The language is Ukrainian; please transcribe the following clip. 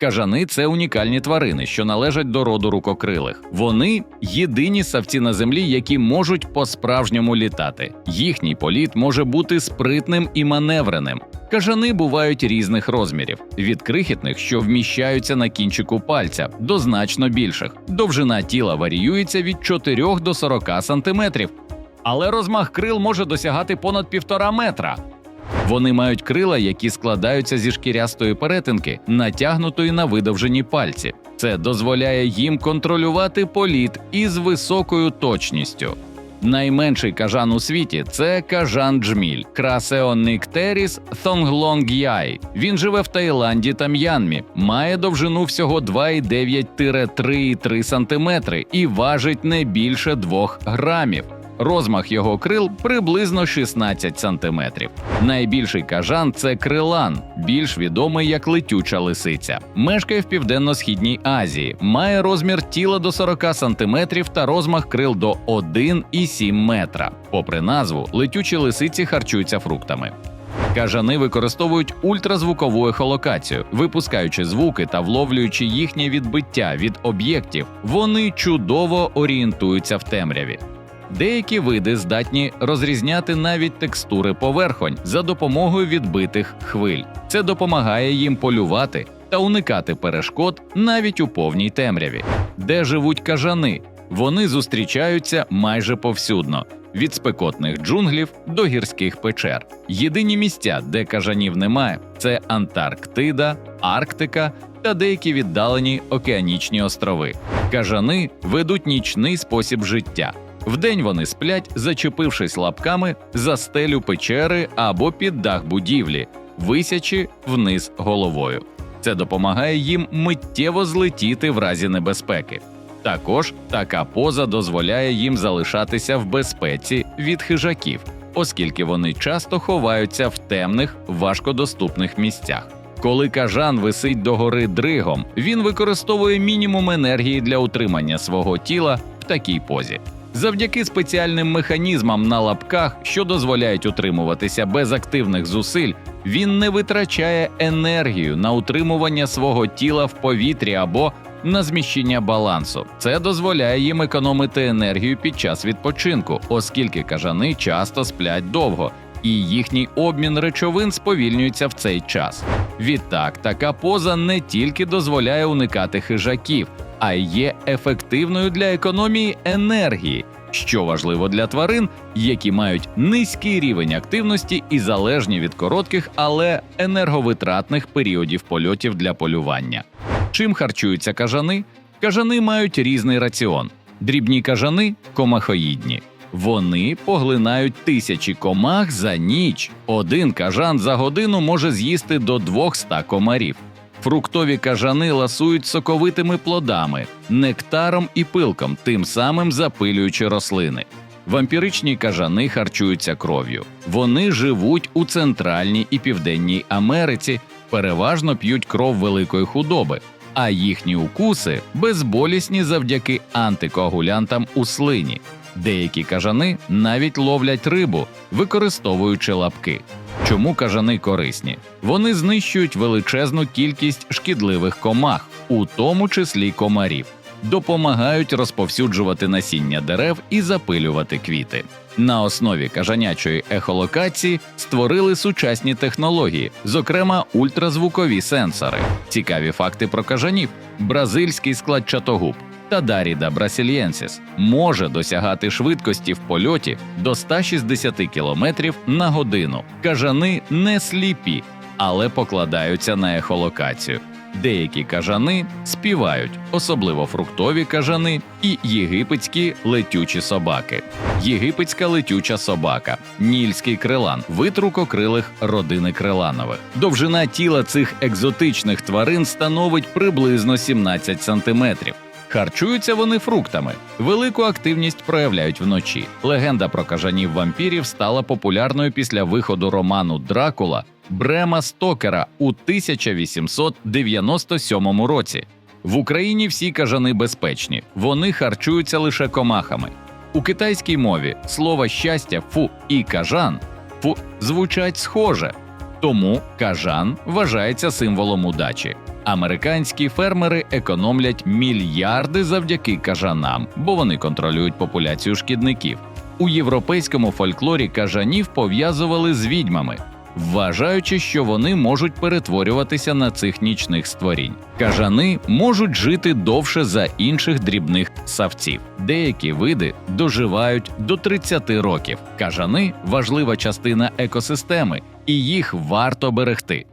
Кажани це унікальні тварини, що належать до роду рукокрилих. Вони єдині савці на землі, які можуть по-справжньому літати. Їхній політ може бути спритним і маневреним. Кажани бувають різних розмірів: від крихітних, що вміщаються на кінчику пальця, до значно більших. Довжина тіла варіюється від 4 до 40 сантиметрів, але розмах крил може досягати понад півтора метра. Вони мають крила, які складаються зі шкірястої перетинки, натягнутої на видовжені пальці. Це дозволяє їм контролювати політ із високою точністю. Найменший кажан у світі це кажан джміль Красеониктеріс thonglongyae. Він живе в Таїланді та М'янмі, має довжину всього 2,9-3,3 см і важить не більше 2 грамів. Розмах його крил приблизно 16 сантиметрів. Найбільший кажан це крилан, більш відомий як летюча лисиця. Мешкає в південно-східній Азії, має розмір тіла до 40 сантиметрів та розмах крил до 1,7 метра. Попри назву, летючі лисиці харчуються фруктами. Кажани використовують ультразвукову ехолокацію, випускаючи звуки та вловлюючи їхнє відбиття від об'єктів, вони чудово орієнтуються в темряві. Деякі види здатні розрізняти навіть текстури поверхонь за допомогою відбитих хвиль. Це допомагає їм полювати та уникати перешкод навіть у повній темряві. Де живуть кажани? Вони зустрічаються майже повсюдно. Від спекотних джунглів до гірських печер. Єдині місця, де кажанів немає, це Антарктида, Арктика та деякі віддалені океанічні острови. Кажани ведуть нічний спосіб життя. Вдень вони сплять, зачепившись лапками за стелю печери або під дах будівлі, висячи вниз головою. Це допомагає їм миттєво злетіти в разі небезпеки. Також така поза дозволяє їм залишатися в безпеці від хижаків, оскільки вони часто ховаються в темних, важкодоступних місцях. Коли кажан висить догори дригом, він використовує мінімум енергії для утримання свого тіла в такій позі. Завдяки спеціальним механізмам на лапках, що дозволяють утримуватися без активних зусиль, він не витрачає енергію на утримування свого тіла в повітрі або на зміщення балансу. Це дозволяє їм економити енергію під час відпочинку, оскільки кажани часто сплять довго, і їхній обмін речовин сповільнюється в цей час. Відтак, така поза не тільки дозволяє уникати хижаків, а є ефективною для економії енергії, що важливо для тварин, які мають низький рівень активності і залежні від коротких, але енерговитратних періодів польотів для полювання. Чим харчуються кажани? Кажани мають різний раціон. Дрібні кажани комахоїдні. Вони поглинають тисячі комах за ніч. Один кажан за годину може з'їсти до 200 комарів. Фруктові кажани ласують соковитими плодами, нектаром і пилком, тим самим запилюючи рослини. Вампіричні кажани харчуються кров'ю. Вони живуть у Центральній і Південній Америці, переважно п'ють кров великої худоби, а їхні укуси безболісні завдяки антикоагулянтам у слині. Деякі кажани навіть ловлять рибу, використовуючи лапки. Чому кажани корисні? Вони знищують величезну кількість шкідливих комах, у тому числі комарів, допомагають розповсюджувати насіння дерев і запилювати квіти. На основі кажанячої ехолокації створили сучасні технології, зокрема ультразвукові сенсори. Цікаві факти про кажанів: бразильський складчатогуб Тадаріда брасильєнсіс може досягати швидкості в польоті до 160 км на годину. Кажани не сліпі, але покладаються на ехолокацію. Деякі кажани співають, особливо фруктові кажани і єгипетські летючі собаки. Єгипетська летюча собака, нільський крилан, вид рукокрилих родини криланових. Довжина тіла цих екзотичних тварин становить приблизно 17 сантиметрів. Харчуються вони фруктами. Велику активність проявляють вночі. Легенда про кажанів вампірів стала популярною після виходу роману Дракула Брема Стокера у 1897 році. В Україні всі кажани безпечні, вони харчуються лише комахами. У китайській мові слова щастя фу і кажан фу звучать схоже, тому кажан вважається символом удачі. Американські фермери економлять мільярди завдяки кажанам, бо вони контролюють популяцію шкідників. У європейському фольклорі кажанів пов'язували з відьмами, вважаючи, що вони можуть перетворюватися на цих нічних створінь. Кажани можуть жити довше за інших дрібних савців. Деякі види доживають до 30 років. Кажани важлива частина екосистеми, і їх варто берегти.